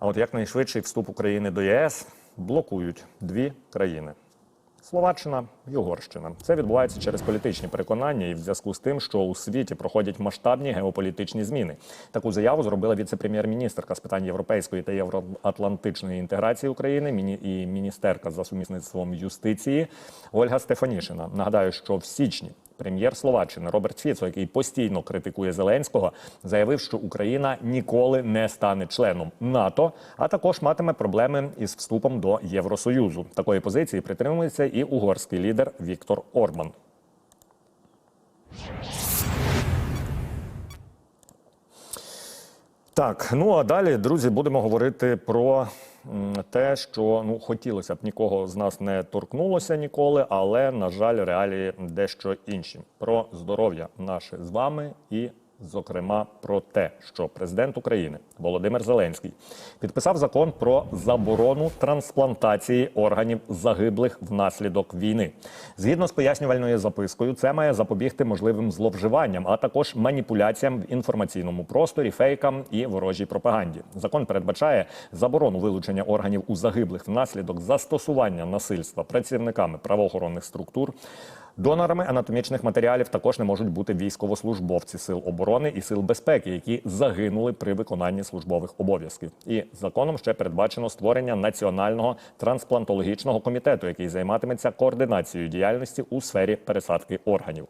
А от якнайшвидший вступ України до ЄС блокують дві країни. Словаччина і Угорщина. Це відбувається через політичні переконання і в зв'язку з тим, що у світі проходять масштабні геополітичні зміни. Таку заяву зробила віце-прем'єр-міністрка з питань європейської та євроатлантичної інтеграції України і міністерка за сумісництвом юстиції Ольга Стефанішина. Нагадаю, що в січні Прем'єр Словаччини Роберт Фіцо, який постійно критикує Зеленського, заявив, що Україна ніколи не стане членом НАТО, а також матиме проблеми із вступом до Євросоюзу. Такої позиції притримується і угорський лідер Віктор Орбан. Так, ну а далі, друзі, будемо говорити про те, що ну хотілося б нікого з нас не торкнулося ніколи, але на жаль, реалії дещо інші про здоров'я наше з вами і. Зокрема, про те, що президент України Володимир Зеленський підписав закон про заборону трансплантації органів загиблих внаслідок війни. Згідно з пояснювальною запискою, це має запобігти можливим зловживанням, а також маніпуляціям в інформаційному просторі, фейкам і ворожій пропаганді. Закон передбачає заборону вилучення органів у загиблих внаслідок застосування насильства працівниками правоохоронних структур. Донорами анатомічних матеріалів також не можуть бути військовослужбовці сил оборони і сил безпеки, які загинули при виконанні службових обов'язків. І законом ще передбачено створення національного трансплантологічного комітету, який займатиметься координацією діяльності у сфері пересадки органів.